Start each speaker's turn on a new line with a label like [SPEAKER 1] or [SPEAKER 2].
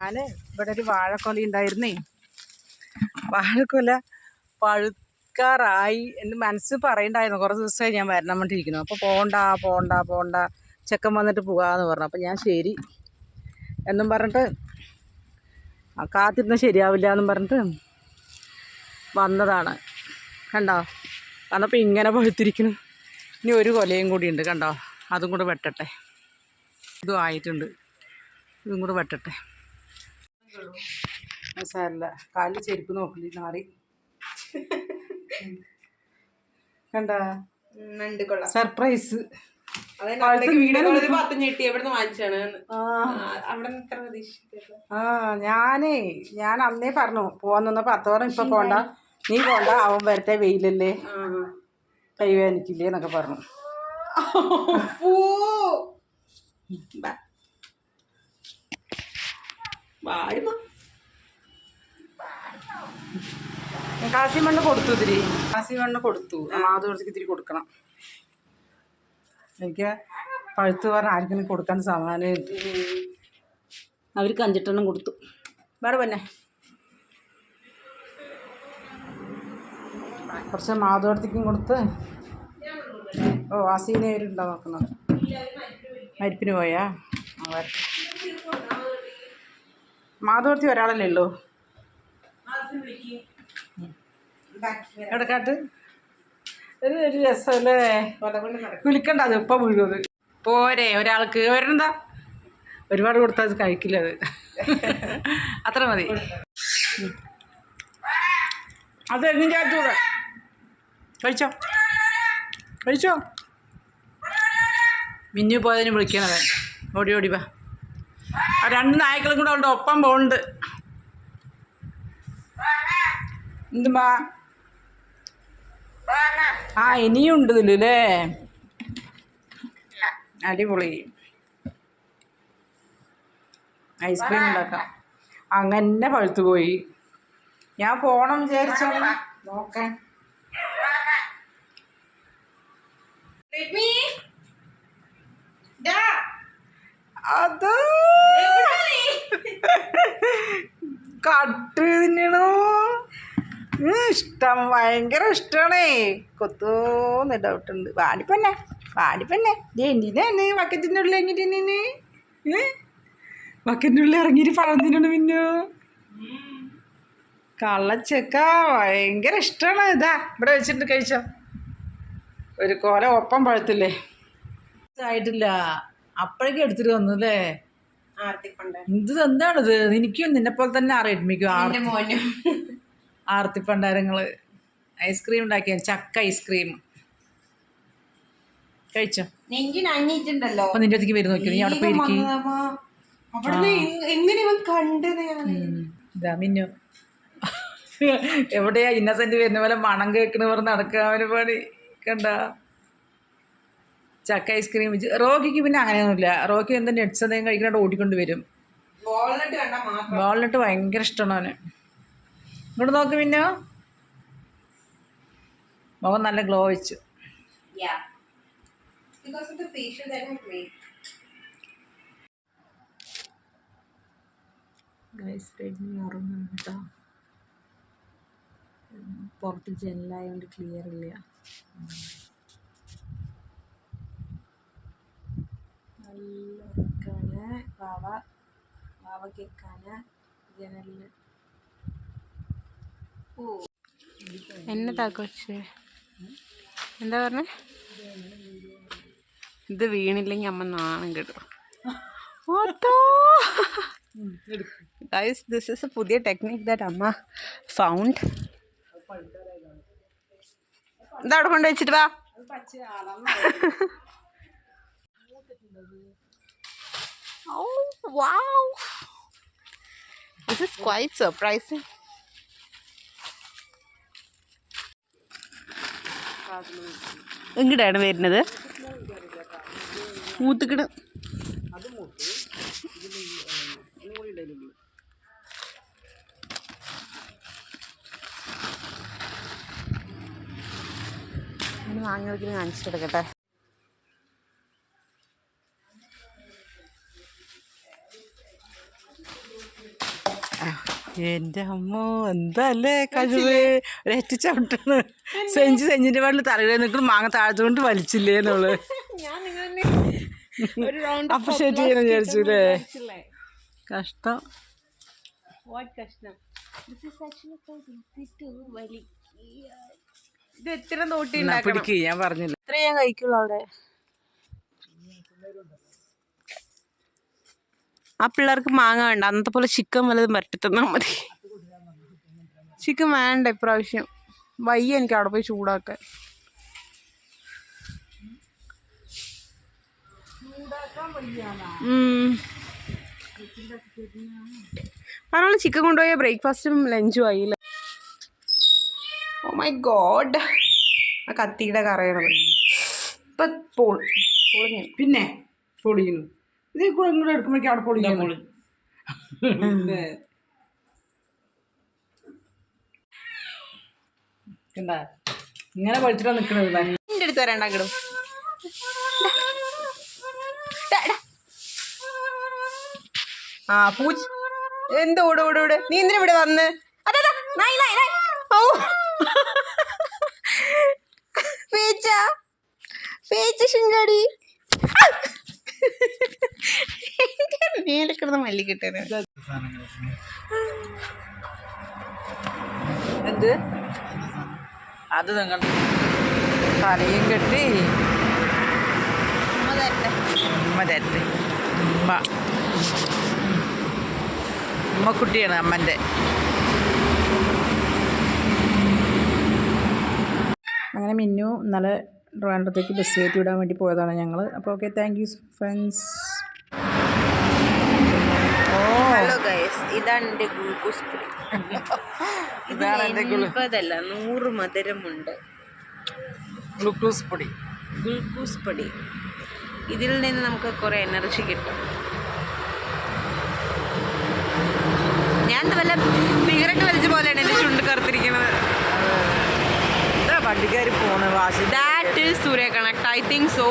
[SPEAKER 1] ഞാൻ ഇവിടെ ഒരു വാഴക്കൊല ഉണ്ടായിരുന്നേ. വാഴക്കൊല പഴുക്കാറായി എന്ന് മനസ്സ് പറയണ്ടായിരുന്നു. കുറച്ച് ദിവസമായി ഞാൻ വരണം വേണ്ടിയിരിക്കുന്നു അപ്പോൾ പോണ്ട പോണ്ട പോണ്ട ചെക്കൻ വന്നിട്ട് പോകാമെന്ന് പറഞ്ഞു. അപ്പോൾ ഞാൻ ശരി എന്നും പറഞ്ഞിട്ട് കാത്തിരുന്ന ശരിയാവില്ല എന്നും പറഞ്ഞിട്ട് വന്നതാണ്. കണ്ടോ? വന്നപ്പോൾ ഇങ്ങനെ പഴുത്തിരിക്കുന്നു. ഇനി ഒരു കൊലയും കൂടി ഉണ്ട് കണ്ടോ? അതും കൂടെ വെട്ടട്ടെ. ഇതും ആയിട്ടുണ്ട്. ഇതും കൂടെ വെട്ടട്ടെ. സാരല്ല. കാലിൽ ചെരുപ്പ് നോക്കില്ല നാറി. കണ്ട? സർപ്രൈസ്. ആ. ഞാനേ ഞാൻ അന്നേ പറഞ്ഞു പോവാന്ന പത്ത് പറഞ്ഞു ഇപ്പൊ പോണ്ട. നീ പോണ്ട അവൻ വരട്ടെ വെയിലല്ലേ. കൈ എന്നൊക്കെ പറഞ്ഞു.
[SPEAKER 2] പൂ. വാഴുമ
[SPEAKER 1] കാസി മണ്ണ് കൊടുത്തു ഇത്തിരി കാശി മണ്ണ് കൊടുത്തു. ആദ്യ കുറച്ച് ഇതിരി കൊടുക്കണം. എനിക്ക് പഴുത്ത് പറഞ്ഞ ആർക്കും കൊടുക്കാൻ സമാനം അവർക്ക് അഞ്ചെട്ടെണ്ണം കൊടുത്തു. വേറെ പിന്നെ. കുറച്ച് മാധുരത്തേക്കും കൊടുത്ത്. ഓ ആസീനെ അവരുണ്ടോ നോക്കുന്നത് മരിപ്പിന് പോയാ? ആ, മാധുരത്തി ഒരാളല്ലേ ഉള്ളൂ? എവിടെക്കാട്ട്? ഒരു ഒരു രസമല്ലേ? കുലിക്കണ്ട അത് ഇപ്പം വീഴുന്നത് പോരെ ഒരാൾക്ക്. ഒരെന്താ ഒരുപാട് കൊടുത്താൽ അത് കഴിക്കില്ല അത്. അത്ര മതി. അത് എന്നും ചാറ്റൂടെ. കഴിച്ചോ? കഴിച്ചോ? മിന്നു പോയതിന് വിളിക്കണവൻ. ഓടി ഓടി വാ. രണ്ട് നായ്ക്കളും കൂടെ ഉണ്ട് ഒപ്പം പോകുന്നുണ്ട് എന്തുമാ ആ ഇനിയും ഉണ്ട് ഇതിലല്ലേ അടിപൊളി. ഐസ്ക്രീം ഉണ്ടാക്കാം. അങ്ങനെ പഴുത്തു പോയി. ഞാൻ പോണം വിചാരിച്ചോളാം നോക്കാൻ അത് കട്ട് തിന്നണോ? ഇഷ്ടം ഭയങ്കര ഇഷ്ടമാണേ. കൊത്തോന്ന് ഡൗട്ടുണ്ട് വാടിപ്പന്നെ വാടിപ്പന്നെ എന്തിനാണ് ബക്കറ്റിന്റെ ഉള്ളിൽ എങ്ങനെ ബക്കറ്റിന്റെ ഉള്ളിൽ ഇറങ്ങിയിട്ട് പഴം തിന്നണു പിന്നു കള്ളച്ചക്ക ഭയങ്കര ഇഷ്ടമാണ്. ഇതാ ഇവിടെ വെച്ചിട്ട് കഴിച്ചോ. ഒരു കോല ഒപ്പം പഴത്തില്ലേ? ആയിട്ടില്ല അപ്പോഴേക്കും എടുത്തിട്ട് വന്നു അല്ലേ ഇത് എന്താണിത്? എനിക്കും നിന്നെ പോലെ തന്നെ അറിയിക്കും ആർത്തിപ്പണ്ടാരങ്ങൾ ഐസ്ക്രീം ഉണ്ടാക്കിയ ചക്ക ഐസ്ക്രീം. കഴിച്ചോ?
[SPEAKER 2] നെഞ്ചിന് അഞ്ഞിട്ടുണ്ടല്ലോ
[SPEAKER 1] അപ്പൊ നിന്റെ അടുത്തേക്ക് വരും നോക്കി നീ അവിടെ
[SPEAKER 2] പോയിരിക്കും. എങ്ങനെ ഇവൻ കണ്ടത് ഞാൻ.
[SPEAKER 1] ഇതാ മിന്നു. എവിടെയാ ഇന്നസെന്റ് വരുന്ന പോലെ മണം കേൾക്കണ പറഞ്ഞ് നടക്കാൻ പണി. കണ്ട? ചക്ക ഐസ്ക്രീം റോക്കിക്ക് പിന്നെ അങ്ങനെയൊന്നുമില്ല. റോക്കി എന്താ നെറ്റ്സ് എന്തെങ്കിലും കഴിക്കാനായിട്ട് ഓടിക്കൊണ്ട് വരും.
[SPEAKER 2] വാൾനട്ട്
[SPEAKER 1] ഭയങ്കര ഇഷ്ടമാണ് അവന്. ഇങ്ങോട്ട് നോക്ക് പിന്നെ. മുഖം നല്ല ഗ്ലോ വെച്ചു. കേട്ടോ പുറത്ത് ജനലായതുകൊണ്ട് ക്ലിയർ ഇല്ല. നല്ല ഉറക്കാണ് വാവ വാവ കേൾക്കാന് ജനലിൽ
[SPEAKER 2] എന്നതാ കൊച്ച് എന്താ പറഞ്ഞ? ഇത് വീണില്ലെങ്കിൽ അമ്മ നാണം കേട്ടോ. ഗൈസ് ദിസ് ഇസ് എ പുതിയ ടെക്നിക് ദാറ്റ് അമ്മ ഫൗണ്ട് ഇതവിടെ കൊണ്ടുവച്ചിട്ട് വാ. Oh, wow. This is quite surprising. എങ്ങടാണ് വരുന്നത് മൂത്തുക്കിട വാങ്ങി വെക്കുന്ന കാണിച്ചെടുക്കട്ടെ
[SPEAKER 1] എന്റെ അമ്മോ എന്തല്ലേ കഴിവ്? ഒരേറ്റ ചവിട്ടാണ്. സെഞ്ചി സെഞ്ചിന്റെ പാടിൽ തലയിൽ നിൽക്കുന്ന മാങ്ങ താഴ്ത്തുകൊണ്ട് വലിച്ചില്ലേ എന്നുള്ളത്. അപ്രിഷ്യേറ്റ് ചെയ്യണം വിചാരിച്ചു അല്ലേ കഷ്ടം.
[SPEAKER 2] ഇത് എത്ര
[SPEAKER 1] ഞാൻ പറഞ്ഞില്ല.
[SPEAKER 2] ഇത്രയും കഴിക്കുള്ളൂ അവിടെ. ആ പിള്ളേർക്ക് മാങ്ങ വേണ്ട. അന്നത്തെ പോലെ ചിക്കൻ വല്ലതും വരട്ടി തന്നാൽ മതി. ചിക്കൻ വേണ്ട ഇപ്രാവശ്യം. വയ്യ എനിക്ക് അവിടെ പോയി ചൂടാക്കാൻ. പറഞ്ഞ ചിക്കൻ കൊണ്ടുപോയ ബ്രേക്ക്ഫാസ്റ്റും ലഞ്ചും ആയില്ല? ഓ മൈ ഗോഡ് ആ കത്തിയുടെ കറയണത് ഇപ്പൊ പോൾ പൊളിഞ്ഞു.
[SPEAKER 1] പിന്നെ പൊളിയുന്നു. ഇത് കൂടെ ഇങ്ങോട്ട് എടുക്കുമ്പോഴേക്കും അവിടെ പൊളിക്കുന്നു കണ്ടാ? ഇങ്ങനെ പഠിച്ചിട്ടാ നിക്കണത്
[SPEAKER 2] എന്റെ അടുത്ത് വരണ്ടാക്കിടും ആ പൂച്ച എന്ത് ഓട് ഓട് ഓട് നീ എന്തിനാ ഇവിടെ വന്ന്? അതാ, അതാ, നായ്, നായ്, ഓ. പേച്ച. പേച്ച ശിങ്കാടി. മേലെ കിടന്ന് മല്ലി കിട്ടണ
[SPEAKER 1] എന്ത്? അത് നിങ്ങൾ തലയും കെട്ടി. ഉമ്മ തരട്ടെ. ഉമ്മ ഉമ്മക്കുട്ടിയാണ് അമ്മന്റെ അങ്ങനെ മിന്നു ഇന്നലെ ട്രിവാൻഡ്രത്തേക്ക് ബസ് കയറ്റി വിടാൻ വേണ്ടി പോയതാണ് ഞങ്ങൾ അപ്പോൾ okay thank you friends oh
[SPEAKER 2] hello guys ഇതാണ് എന്റെ ഗ്ലൂക്കോസ് പൊടി
[SPEAKER 1] ഇതാണ് എന്റെ ഗുളു
[SPEAKER 2] എൺപതല്ല നൂറ് മധുരമുണ്ട്.
[SPEAKER 1] ഗ്ലൂക്കോസ് പൊടി
[SPEAKER 2] ഗ്ലൂക്കോസ് പൊടി ഇതിൽ നിന്ന് നമുക്ക് കുറേ എനർജി കിട്ടും. ഞാൻ വല്ല
[SPEAKER 1] എന്താ വണ്ടിക്കാർ പോണ വാശി.
[SPEAKER 2] That is Surya connect I think so